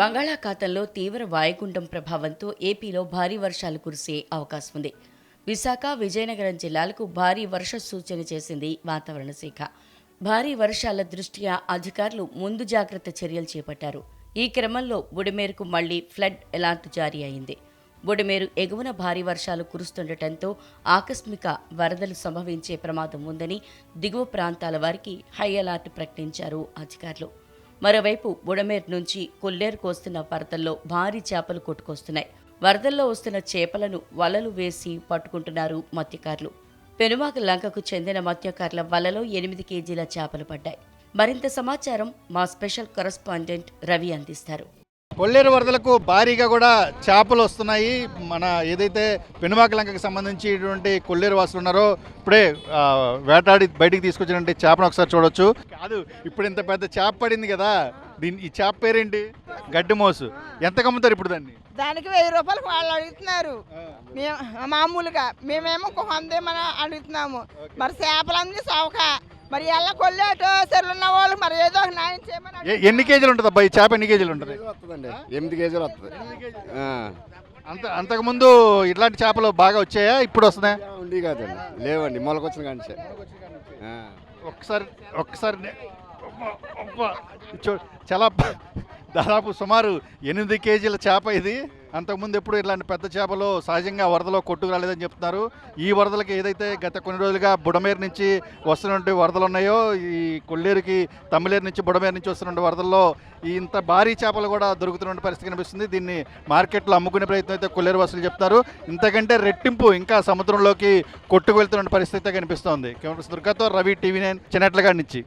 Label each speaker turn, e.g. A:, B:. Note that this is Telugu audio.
A: బంగాళాఖాతంలో తీవ్ర వాయుగుండం ప్రభావంతో ఏపీలో భారీ వర్షాలు కురిసే అవకాశం ఉంది విశాఖ విజయనగరం జిల్లాలకు భారీ వర్ష సూచన చేసింది వాతావరణ శాఖ. భారీ వర్షాల దృష్ట్యా అధికారులు ముందు జాగ్రత్త చర్యలు చేపట్టారు. ఈ క్రమంలో బుడమేరుకు మళ్ళీ ఫ్లడ్ అలర్ట్ జారీ అయింది. బుడమేరు ఎగువన భారీ వర్షాలు కురుస్తుండటంతో ఆకస్మిక వరదలు సంభవించే ప్రమాదం ఉందని దిగువ ప్రాంతాల వారికి హై అలర్ట్ ప్రకటించారు అధికారులు. మరోవైపు బుడమేర్ నుంచి కొల్లేరుకు వస్తున్న వరదల్లో భారీ చేపలు కొట్టుకొస్తున్నాయి. వరదల్లో వస్తున్న చేపలను వలలు వేసి పట్టుకుంటున్నారు మత్స్యకారులు. పెనుమాక లంకకు చెందిన మత్స్యకారుల వలలో ఎనిమిది కేజీల చేపలు పడ్డాయి. మరింత సమాచారం మా స్పెషల్ కరస్పాండెంట్ రవి అందిస్తారు.
B: కొల్లేరు వరదలకు భారీగా కూడా చేపలు వస్తున్నాయి. మన ఏదైతే పెనుమాక లంకకి సంబంధించినటువంటి కొల్లేరు వాసులు ఉన్నారో ఇప్పుడే వేటాడి బయటికి తీసుకొచ్చినటువంటి చేపను ఒకసారి చూడొచ్చు. కాదు ఇప్పుడు ఇంత పెద్ద చేప పడింది కదా దీని ఈ చేప పేరేంటి? గడ్డి మోసు. ఎంత కమ్ముతారు ఇప్పుడు దాన్ని?
C: దానికి వెయ్యి రూపాయలకు వాళ్ళు అడుగుతున్నారు. మేము మామూలుగా మేమేమో వందేమని అడుగుతున్నాము. మరి చేపలన్నీ సౌక మరి ఎలా కొల్లేటో మరి ఏదో ఒక న్యాయం చేయమని
B: ఎన్ని కేజీలు ఉంటుంది అబ్బా? ఈ చేప ఎన్ని కేజీలు ఉంటుంది?
D: వస్తుందండి? ఎనిమిది కేజీలు వస్తుంది. ఆ.
B: అంత అంతకుముందు ఇట్లాంటి చేపలు బాగా వచ్చాయా? ఇప్పుడు వస్తున్నాయి?
D: ఉండి కాదండి. లేవండి మొలకొచ్చిన కానీ
B: ఒక్కసారి ఒక్కసారి నే- అబ్బా, అబ్బా. చూ- చాలా దాదాపు సుమారు ఎనిమిది కేజీల చేప ఇది. అంతకుముందు ఎప్పుడు ఇలాంటి పెద్ద చేపలు సహజంగా వరదలో కొట్టుకు రాలేదని చెప్తున్నారు. ఈ వరదలకి ఏదైతే గత కొన్ని రోజులుగా బుడమేరు నుంచి వస్తున్నటువంటి వరదలు ఉన్నాయో ఈ కొల్లేరుకి తమిళేరు నుంచి బుడమేరు నుంచి వస్తున్న వరదల్లో ఈ ఇంత భారీ చేపలు కూడా దొరుకుతున్న పరిస్థితి కనిపిస్తుంది. దీన్ని మార్కెట్లో అమ్ముకునే ప్రయత్నం అయితే కొల్లేరు వాసులు చెప్తారు. ఇంతకంటే రెట్టింపు ఇంకా సముద్రంలోకి కొట్టుకు వెళ్తున్న పరిస్థితి అయితే కనిపిస్తోంది. కెమెరా దుర్గాతో రవి టీవీ నైన్ చిన్నట్లగా నుంచి.